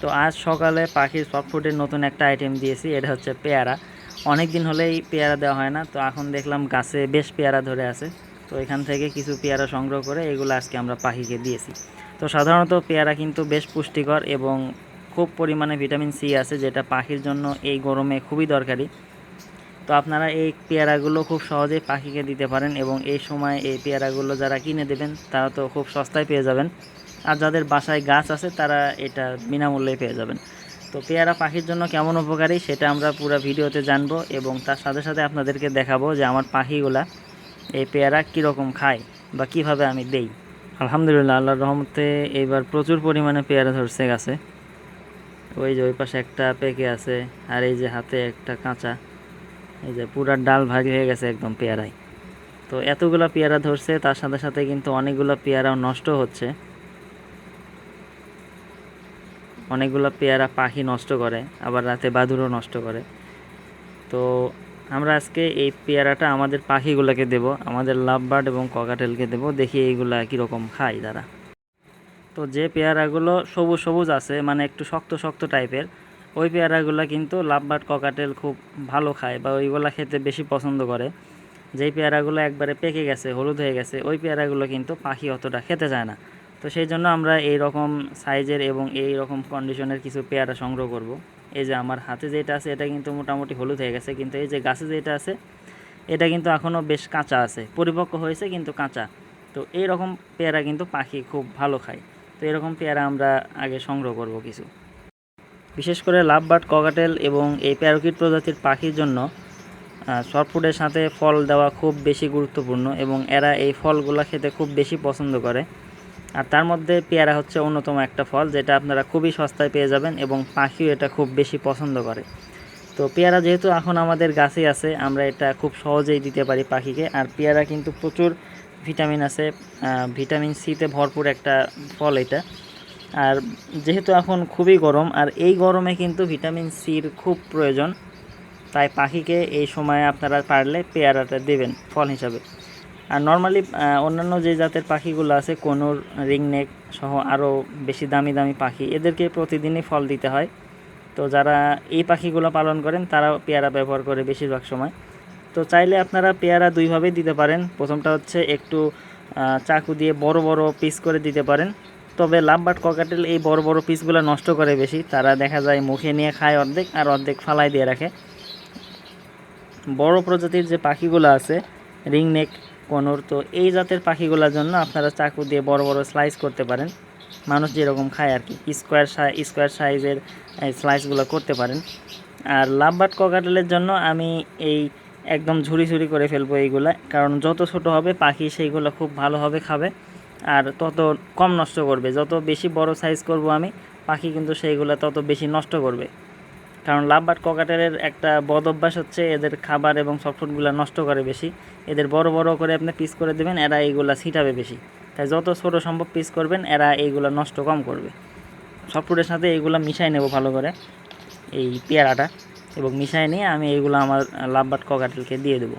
তো আজ সকালে পাখির সফট ফুডের নতুন একটা আইটেম দিয়েছি, এটা হচ্ছে পেয়ারা। অনেক দিন হলেই পেয়ারা দেওয়া হয় না, তো এখন দেখলাম গাছে বেশ পেয়ারা ধরে আছে। তো এখান থেকে কিছু পেয়ারা সংগ্রহ করে এগুলো আজকে আমরা পাখিকে দিয়েছি। তো সাধারণত পেয়ারা কিন্তু বেশ পুষ্টিকর এবং খুব পরিমাণে ভিটামিন সি আছে, যেটা পাখির জন্য এই গরমে খুবই দরকারি। তো আপনারা এই পেয়ারাগুলো খুব সহজেই পাখিকে দিতে পারেন এবং এই সময় এই পেয়ারাগুলো যারা কিনে দেবেন, তারা তো খুব সস্তায় পেয়ে যাবেন। আর যাদের বাসায় গাছ আছে, তারা এটা বিনামূল্যে পেয়ে যাবেন। তো পেয়ারা পাখির জন্য কেমন উপকারী সেটা আমরা পুরো ভিডিওতে জানব এবং তার সাথে সাথে আপনাদেরকে দেখাবো যে আমার পাখিগুলা এই পেয়ারা কীরকম খায় বা কীভাবে আমি দেই। আলহামদুলিল্লাহ, আল্লাহর রহমতে এইবার প্রচুর পরিমাণে পেয়ারা ধরছে গাছে। ওই যে ওই পাশে একটা পেকে আছে, আর এই যে হাতে একটা কাঁচা, এই যে পুরা ডাল ভারী হয়ে গেছে একদম পেয়ারায়। তো এতগুলো পেয়ারা ধরছে, তার সাথে সাথে কিন্তু অনেকগুলো পেয়ারাও নষ্ট হচ্ছে। অনেকগুলো পেয়ারা পাখি নষ্ট করে, আবার রাতে বাদুরও নষ্ট করে। তো আমরা আজকে এই পেয়ারাটা আমাদের পাখিগুলোকে দেব, আমাদের লাভ বার্ড এবং ককাটেলকে দেব, দেখি এইগুলা কীরকম খায় তারা। তো যে পেয়ারাগুলো সবুজ সবুজ আছে মানে একটু শক্ত শক্ত টাইপের, ওই পেয়ারাগুলো কিন্তু লাভবার্ড, ককাটেল খুব ভালো খায় বা ওইগুলা খেতে বেশি পছন্দ করে। যেই পেয়ারাগুলো একবারে পেকে গেছে, হলুদ হয়ে গেছে, ওই পেয়ারাগুলো কিন্তু পাখি অতটা খেতে চায় না। তো সেই জন্য আমরা এই রকম সাইজের এবং এই রকম কন্ডিশনের কিছু পেয়ারা সংগ্রহ করব। এই যে আমার হাতে যেটা আছে, এটা কিন্তু মোটামুটি হলুদ হয়ে গেছে, কিন্তু এই যে গাছে যেটা আছে, এটা কিন্তু এখনও বেশ কাঁচা আছে। পরিপক্ক হয়েছে, কিন্তু কাঁচা। তো এই রকম পেয়ারা কিন্তু পাখি খুব ভালো খায়। তো এরকম পেয়ারা আমরা আগে সংগ্রহ করব কিছু। বিশেষ করে লাভবার্ড ককাটেল এবং এই প্যারোকিট প্রজাতির পাখির জন্য সফটফুডের সাথে ফল দেওয়া খুব বেশি গুরুত্বপূর্ণ এবং এরা এই ফলগুলো খেতে খুব বেশি পছন্দ করে। আর তার মধ্যে পেয়ারা হচ্ছে অন্যতম একটা ফল, যেটা আপনারা খুবই সস্তায় পেয়ে যাবেন এবং পাখিও এটা খুব বেশি পছন্দ করে। তো পেয়ারা যেহেতু এখন আমাদের গাছেই আছে, আমরা এটা খুব সহজেই দিতে পারি পাখিকে। আর পেয়ারা কিন্তু প্রচুর ভিটামিন আছে ভিটামিন সিতে ভরপুর একটা ফল এটা। আর যেহেতু এখন খুবই গরম, আর এই গরমে কিন্তু ভিটামিন সির খুব প্রয়োজন, তাই পাখিকে এই সময় আপনারা পারলে পেয়ারাটা দেবেন ফল হিসাবে। আর নর্মালি অন্যান্য যে জাতের পাখিগুলো আছে, কোনোর রিংনেক সহ আরও বেশি দামি দামি পাখি, এদেরকে প্রতিদিনই ফল দিতে হয়। তো যারা এই পাখিগুলো পালন করেন তারা পেয়ারা ব্যবহার করে বেশিরভাগ সময়। তো চাইলে আপনারা পেয়ারা দুইভাবেই দিতে পারেন। প্রথমটা হচ্ছে একটু চাকু দিয়ে বড় বড় পিস করে দিতে পারেন। তবে লাভবাট ককাটেল এই বড় বড় পিসগুলো নষ্ট করে বেশি। তারা দেখা যায় মুখে নিয়ে খায় অর্ধেক আর অর্ধেক ফালাই দিয়ে রাখে। বড় প্রজাতির যে পাখিগুলো আছে রিংনেক কোনোর, তো এই জাতের পাখিগুলোর জন্য আপনারা চাকু দিয়ে বড় বড় স্লাইস করতে পারেন। মানুষ যেরকম খায় আর কি স্কোয়ার স্কোয়ার সাইজের স্লাইসগুলো করতে পারেন। আর লাভবাট ককাটেলের জন্য আমি এই একদম ঝুড়ি ঝুড়ি করে ফেলব এইগুলা, কারণ যত ছোট হবে পাখি সেইগুলো খুব ভালোভাবে খাবে, আর তত কম নষ্ট করবে। যত বেশি বড় সাইজ করব আমি, পাখি কিন্তু সেইগুলো তত বেশি নষ্ট করবে। কারণ লাভবাট ককাটেলের একটা বদ অভ্যাস হচ্ছে এদের খাবার এবং সফটফুডগুলো নষ্ট করে বেশি। এদের বড় বড় করে আপনি পিস করে দেবেন, এরা এইগুলা ছিটাবে বেশি। তাই যত ছোট সম্ভব পিস করবেন, এরা এইগুলো নষ্ট কম করবে। সফটফুডের সাথে এইগুলো মিশাই নেব ভালো করে, এই পেয়ারাটা। এবং মিশাই নিয়ে আমি এইগুলো আমার লাভবাট ককাটেলকে দিয়ে দেবো।